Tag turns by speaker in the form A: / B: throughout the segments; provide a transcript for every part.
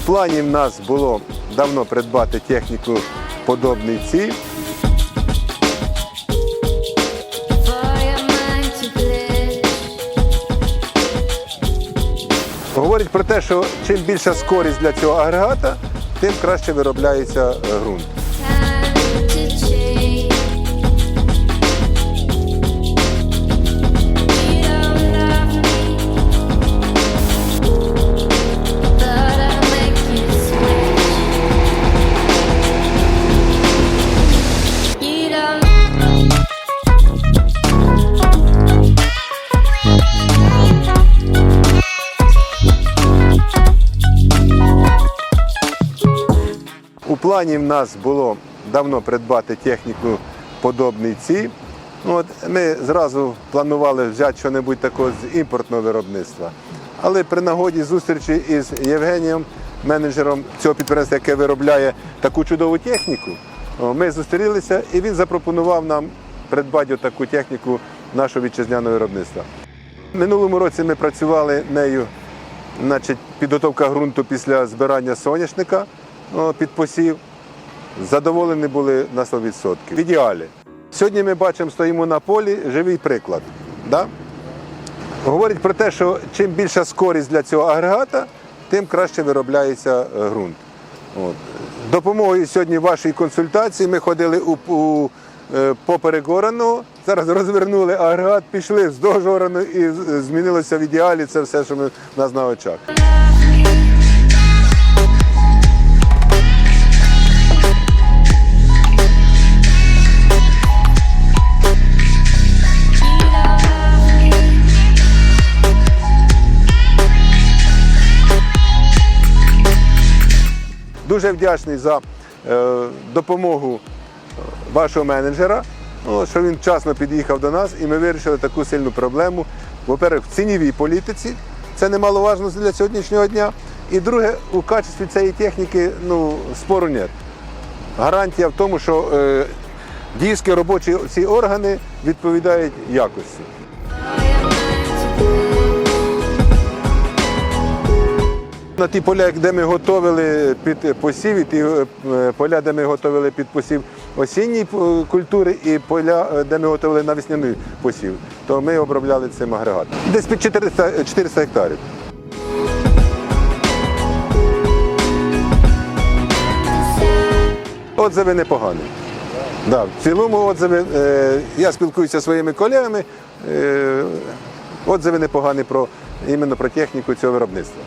A: плані в нас було давно придбати техніку подобний цій. Говорить про те, що чим більша скорість для цього агрегата, тим краще виробляється ґрунт. Плані в нас було давно придбати техніку подобний цій. Ну, От ми зразу планували взяти щось такого з імпортного виробництва. Але при нагоді зустрічі із Євгенієм, менеджером цього підприємства, яке виробляє таку чудову техніку, ми зустрілися і він запропонував нам придбати таку техніку нашого вітчизняного виробництва. Минулому році ми працювали нею, значить, підготовка ґрунту після збирання соняшника під посів. Задоволені були на 100%. В ідеалі. Сьогодні ми бачимо, стоїмо на полі, живий приклад. Да? Говорить про те, що чим більша скорість для цього агрегата, тим краще виробляється е, ґрунт. От. Допомогою сьогодні вашої консультації ми ходили у, у е, поперек ораного, зараз розвернули агрегат, пішли вздовж орану і змінилося в ідеалі це все, що ми, в нас на очах. Дуже вдячний за е, допомогу вашого менеджера, ну, що він вчасно під'їхав до нас і ми вирішили таку сильну проблему. Во-первых, в цінівій політиці, це немаловажно для сьогоднішнього дня. І друге, у качестві цієї техніки ну, спору нет. Гарантія в тому, що е, диски, робочі ці органи відповідають якості. На ті поля, де ми готовили під посів, і ті е, поля, де ми готовили під посів осінньої е, культури, і поля, е, де ми готовили на весняний посів, то ми обробляли цим агрегатом. Десь під 400, 400 гектарів. Отзиви непогані. Да, в цілому отзиви, е, я спілкуюся зі своїми колегами, е, отзиви непогані про, іменно про техніку цього виробництва.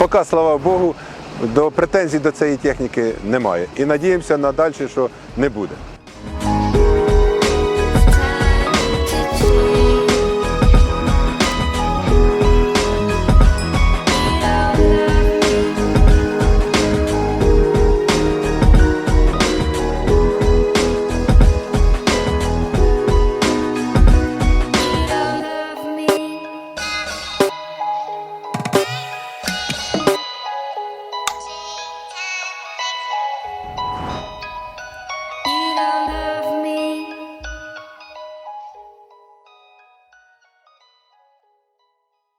A: Поки, слава Богу, до претензій до цієї техніки немає. І надіємося на далі, що не буде.